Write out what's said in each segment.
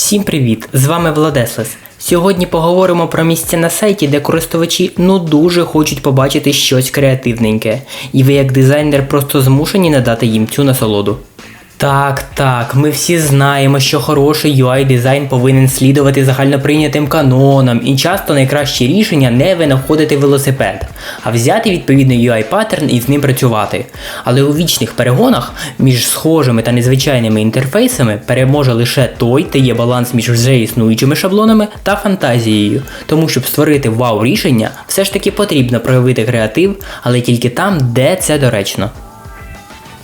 Всім привіт! З вами Владеслес. Сьогодні поговоримо про місця на сайті, де користувачі ну дуже хочуть побачити щось креативненьке, і ви як дизайнер просто змушені надати їм цю насолоду. Так, так, ми всі знаємо, що хороший UI дизайн повинен слідувати загальноприйнятим канонам, і часто найкраще рішення не винаходити велосипед, а взяти відповідний UI паттерн і з ним працювати. Але у вічних перегонах між схожими та незвичайними інтерфейсами переможе лише той, де є баланс між вже існуючими шаблонами та фантазією. Тому щоб створити вау рішення, все ж таки потрібно проявити креатив, але тільки там, де це доречно.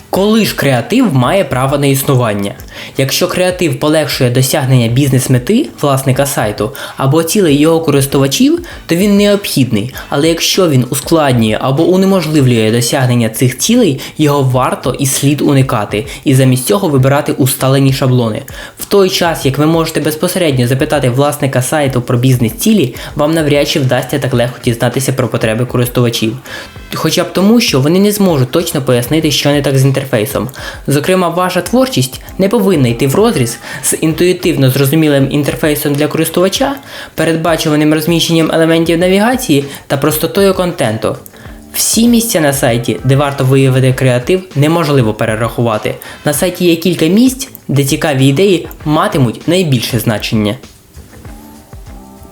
Коли ж креатив має право на існування? Якщо креатив полегшує досягнення бізнес-мети власника сайту або цілей його користувачів, то він необхідний. Але якщо він ускладнює або унеможливлює досягнення цих цілей, його варто і слід уникати, і замість цього вибирати усталені шаблони. В той час, як ви можете безпосередньо запитати власника сайту про бізнес-цілі, вам навряд чи вдасться так легко дізнатися про потреби користувачів. Хоча б тому, що вони не зможуть точно пояснити, що не так з інтерфейсом. Зокрема, ваша творчість не повинна йти в розріз з інтуїтивно зрозумілим інтерфейсом для користувача, передбачуваним розміщенням елементів навігації та простотою контенту. Всі місця на сайті, де варто виявити креатив, неможливо перерахувати. На сайті є кілька місць, де цікаві ідеї матимуть найбільше значення.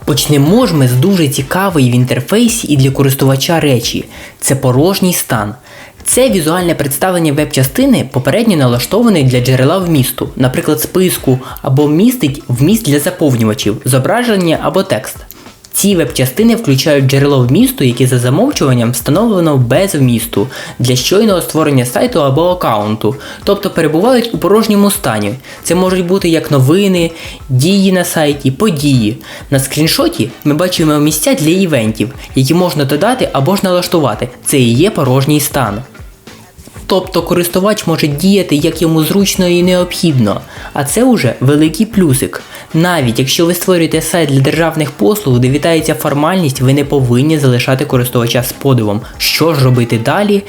Почнемо ж ми з дуже цікавої в інтерфейсі і для користувача речі це порожній стан. Це візуальне представлення веб-частини попередньо налаштований для джерела вмісту, наприклад, списку, або містить вміст для заповнювачів, зображення або текст. Ці веб-частини включають джерело вмісту, яке за замовчуванням встановлено без вмісту для щойного створення сайту або аккаунту, тобто перебувають у порожньому стані. Це можуть бути як новини, дії на сайті, події. На скріншоті ми бачимо місця для івентів, які можна додати або ж налаштувати. Це і є порожній стан. Тобто користувач може діяти як йому зручно і необхідно, а це уже великий плюсик. Навіть якщо ви створюєте сайт для державних послуг, де вітається формальність, ви не повинні залишати користувача з подивом, що ж робити далі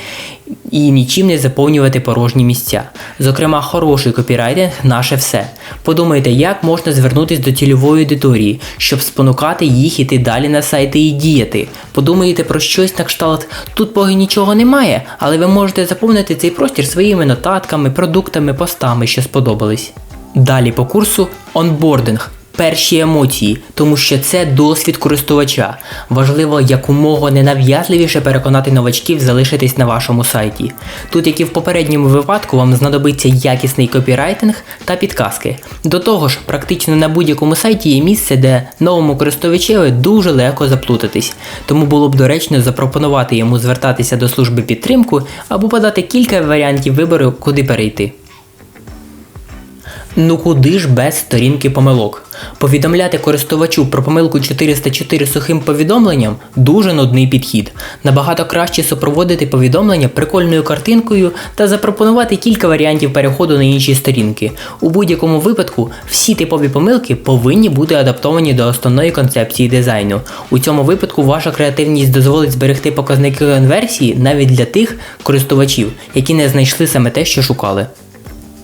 і нічим не заповнювати порожні місця. Зокрема, хороший копірайтинг наше все. Подумайте, як можна звернутися до цільової аудиторії, щоб спонукати їх іти далі на сайти і діяти. Подумайте про щось на кшталт, тут поки нічого немає, але ви можете заповнити цей простір своїми нотатками, продуктами, постами, що сподобались. Далі по курсу онбординг. Перші емоції, тому що це досвід користувача. Важливо якомога ненав'язливіше переконати новачків залишитись на вашому сайті. Тут, як і в попередньому випадку, вам знадобиться якісний копірайтинг та підказки. До того ж, практично на будь-якому сайті є місце, де новому користувачеві дуже легко заплутатись, тому було б доречно запропонувати йому звертатися до служби підтримку або подати кілька варіантів вибору, куди перейти. Ну куди ж без сторінки помилок? Повідомляти користувачу про помилку 404 сухим повідомленням дуже нудний підхід. Набагато краще супроводити повідомлення прикольною картинкою та запропонувати кілька варіантів переходу на інші сторінки. У будь-якому випадку всі типові помилки повинні бути адаптовані до основної концепції дизайну. У цьому випадку ваша креативність дозволить зберегти показники конверсії навіть для тих користувачів, які не знайшли саме те, що шукали.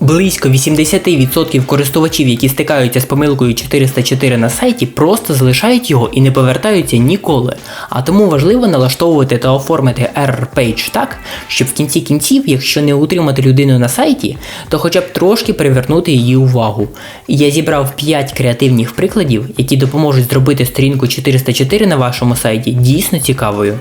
Близько 80% користувачів, які стикаються з помилкою 404 на сайті, просто залишають його і не повертаються ніколи. А тому важливо налаштовувати та оформити error page так, щоб в кінці кінців, якщо не утримати людину на сайті, то хоча б трошки привернути її увагу. Я зібрав 5 креативних прикладів, які допоможуть зробити сторінку 404 на вашому сайті дійсно цікавою.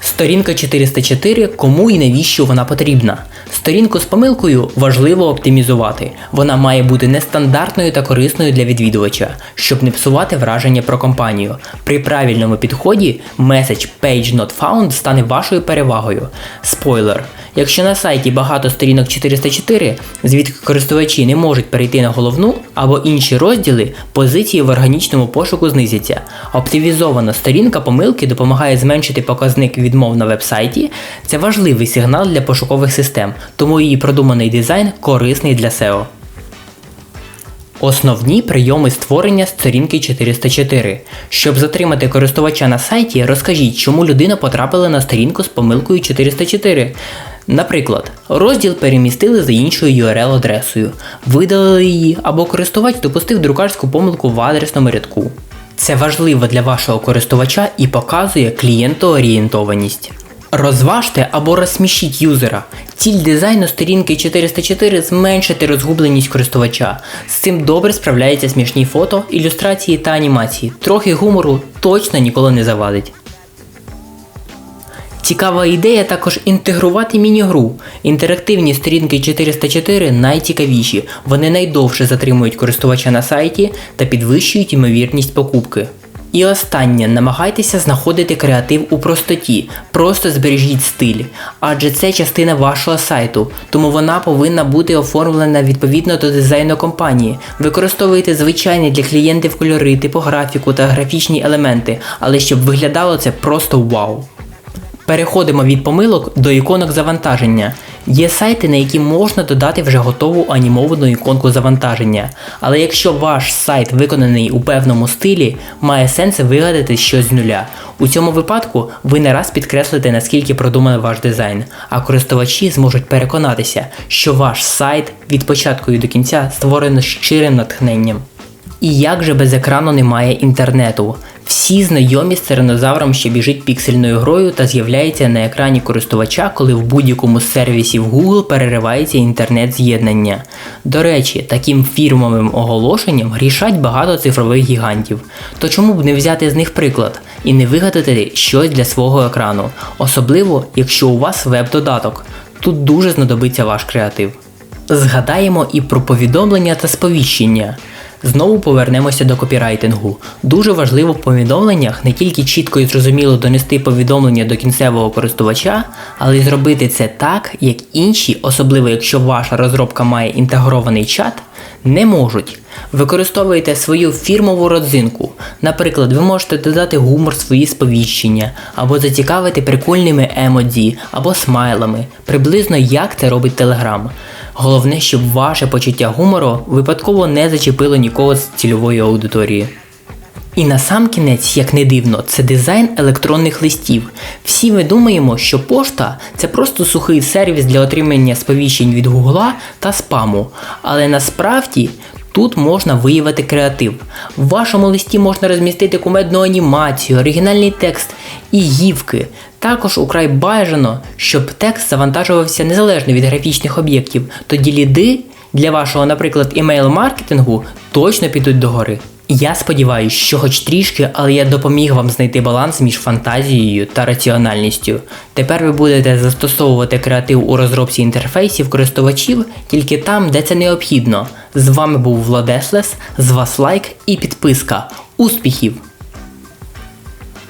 Сторінка 404, кому і навіщо вона потрібна. Сторінку з помилкою важливо оптимізувати. Вона має бути нестандартною та корисною для відвідувача, щоб не псувати враження про компанію. При правильному підході меседж Page Not Found стане вашою перевагою. Спойлер. Якщо на сайті багато сторінок 404, звідки користувачі не можуть перейти на головну або інші розділи, позиції в органічному пошуку знизяться. Оптимізована сторінка помилки допомагає зменшити показник відмов на вебсайті. Це важливий сигнал для пошукових систем, тому її продуманий дизайн корисний для SEO. Основні прийоми створення сторінки 404. Щоб затримати користувача на сайті, розкажіть, чому людина потрапила на сторінку з помилкою 404. Наприклад, розділ перемістили за іншою URL-адресою, видалили її або користувач допустив друкарську помилку в адресному рядку. Це важливо для вашого користувача і показує клієнтоорієнтованість. Розважте або розсмішіть юзера. Ціль дизайну сторінки 404 зменшити розгубленість користувача. З цим добре справляються смішні фото, ілюстрації та анімації. Трохи гумору точно ніколи не завадить. Цікава ідея також інтегрувати міні-гру. Інтерактивні сторінки 404 найцікавіші, вони найдовше затримують користувача на сайті та підвищують ймовірність покупки. І останнє, намагайтеся знаходити креатив у простоті, просто збережіть стиль, адже це частина вашого сайту, тому вона повинна бути оформлена відповідно до дизайну компанії. Використовуйте звичайні для клієнтів кольори, типографіку та графічні елементи, але щоб виглядало це просто вау. Переходимо від помилок до іконок завантаження. Є сайти, на які можна додати вже готову анімовану іконку завантаження. Але якщо ваш сайт виконаний у певному стилі, має сенс вигадати щось з нуля. У цьому випадку ви не раз підкреслите, наскільки продуманий ваш дизайн, а користувачі зможуть переконатися, що ваш сайт від початку і до кінця створено щирим натхненням. І як же без екрану немає інтернету? Всі знайомі з тиранозавром, що біжить піксельною грою та з'являється на екрані користувача, коли в будь-якому з сервісів Google переривається інтернет-з'єднання. До речі, таким фірмовим оголошенням грішать багато цифрових гігантів. То чому б не взяти з них приклад і не вигадати щось для свого екрану, особливо якщо у вас веб-додаток. Тут дуже знадобиться ваш креатив. Згадаємо і про повідомлення та сповіщення. Знову повернемося до копірайтингу. Дуже важливо в повідомленнях не тільки чітко і зрозуміло донести повідомлення до кінцевого користувача, але й зробити це так, як інші, особливо якщо ваша розробка має інтегрований чат, не можуть. Використовуйте свою фірмову родзинку. Наприклад, ви можете додати гумор свої сповіщення, або зацікавити прикольними емодзі, або смайлами, приблизно як це робить Telegram. Головне, щоб ваше почуття гумору випадково не зачепило нікого з цільової аудиторії. І на сам кінець, як не дивно, це дизайн електронних листів. Всі ми думаємо, що пошта це просто сухий сервіс для отримання сповіщень від Гугла та спаму. Але насправді тут можна виявити креатив. В вашому листі можна розмістити кумедну анімацію, оригінальний текст і гівки. Також украй бажано, щоб текст завантажувався незалежно від графічних об'єктів, тоді ліди для вашого, наприклад, імейл-маркетингу точно підуть догори. Я сподіваюся, що хоч трішки, але я допоміг вам знайти баланс між фантазією та раціональністю. Тепер ви будете застосовувати креатив у розробці інтерфейсів користувачів тільки там, де це необхідно. З вами був Владеслес, з вас лайк і підписка. Успіхів!